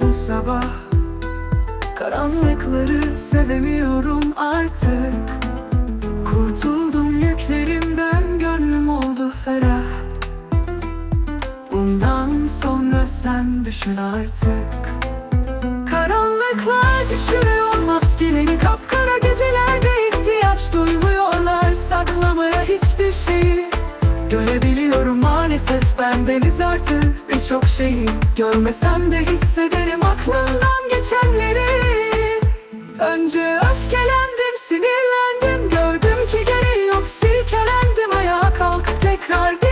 bu sabah. Karanlıkları sevemiyorum artık. Kurtuldum yüklerimden gönlüm oldu ferah. Bundan sonra sen düşün artık. Karanlıklar düşürüyor maskeleri Kapkara gecelerde ihtiyaç duymuyorlar. Saklamaya hiçbir şeyi Görebiliyorum maalesef bendeniz artık. Birçok şeyi görmesem de hissederim aklımdan geçenleri. Önce öfkelendim, sinirlendim Gördüm ki gereği yok silkelendim Ayağa kalkıp tekrar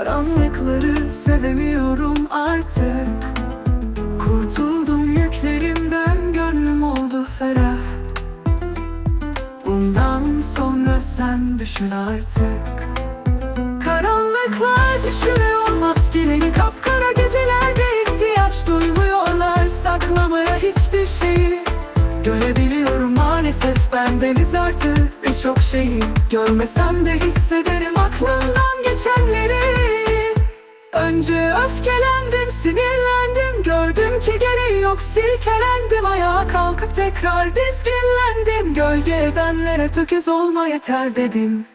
Karanlıkları sevemiyorum artık. Kurtuldum yüklerimden gönlüm oldu ferah. Bundan sonra sen düşün artık. Karanlıklar düşüyor maskeleri Kapkara gecelerde ihtiyaç duymuyorlar. Saklamaya hiçbir şeyi Görebiliyorum maalesef. Bendeniz artık Birçok şeyi görmesem de hissederim aklımdan geçenleri. Önce öfkelendim, sinirlendim Gördüm ki gereği yok silkelendim Ayağa kalkıp tekrar dizginlendim. Gölge edenlere tökez olma yeter dedim